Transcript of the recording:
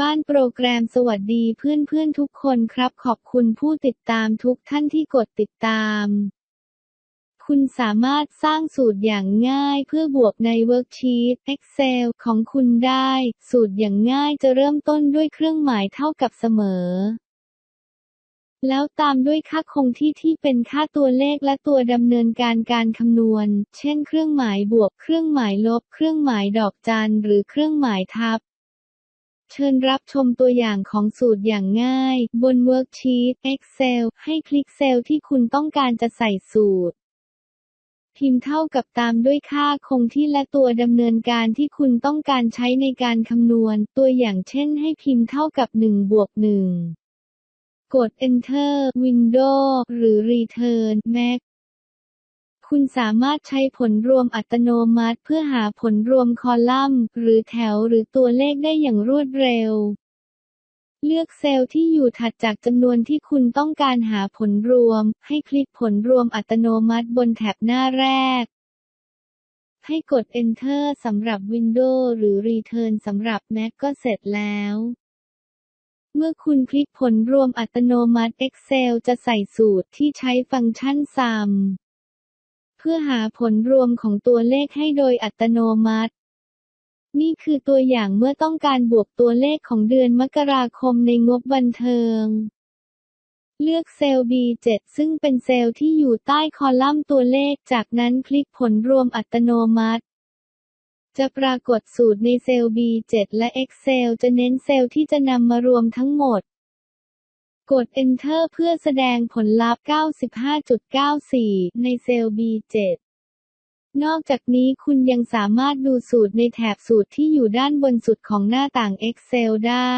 บ้านโปรแกรมสวัสดีเพื่อนๆทุกคนครับ ขอบคุณผู้ติดตามทุกท่านที่กดติดตาม คุณสามารถสร้างสูตรอย่างง่ายเพื่อบวกในเวิร์กชีต Excel ของคุณได้ สูตรอย่างง่ายจะเริ่มต้นด้วยเครื่องหมายเท่ากับเสมอ แล้วตามด้วยค่าคงที่ที่เป็นค่าตัวเลขและตัวดำเนินการการคำนวณ เช่น เครื่องหมายบวก เครื่องหมายลบ เครื่องหมายดอกจันหรือเครื่องหมายทับ เชิญรับชมตัวอย่างของสูตรอย่างง่าย บนเวิร์กชีต Excel ให้คลิกเซลล์ที่คุณต้องการจะใส่สูตร พิมพ์เท่ากับตามด้วยค่าคงที่และตัวดำเนินการที่คุณต้องการใช้ในการคำนวณ ตัวอย่างเช่นให้พิมพ์เท่ากับ1บวก1กด Enter Windows หรือ Return Mac คุณสามารถใช้ผลรวมอัตโนมัติเพื่อหาผลรวมคอลัมน์ หรือแถวหรือตัวเลขได้อย่างรวดเร็ว เลือกเซลล์ที่อยู่ถัดจากจำนวนที่คุณต้องการหาผลรวม ให้คลิกผลรวมอัตโนมัติบนแท็บหน้าแรก ให้กด Enter สำหรับ Windows หรือ Return สำหรับ Mac ก็เสร็จแล้วเมื่อคุณคลิกผลรวมอัตโนมัติ Excel จะใส่สูตรที่ใช้ฟังก์ชัน Sum พื่อหาผลรวมของตัวเลขให้โดยอัตโนมัติ นี่คือตัวอย่างเมื่อต้องการบวกตัวเลขของเดือนมกราคมในงบบันเทิง เลือกเซลล์ B7 ซึ่งเป็นเซลล์ที่อยู่ใต้คอลัมน์ตัวเลข จากนั้นคลิกผลรวมอัตโนมัติจะปรากฏสูตรในเซลล์ B7 และ Excel จะเน้นเซลล์ที่จะนำมารวมทั้งหมด กด Enter เพื่อแสดงผลลัพธ์ 95.94 ในเซลล์ B7 นอกจากนี้คุณยังสามารถดูสูตรในแถบสูตรที่อยู่ด้านบนสุดของหน้าต่าง Excel ได้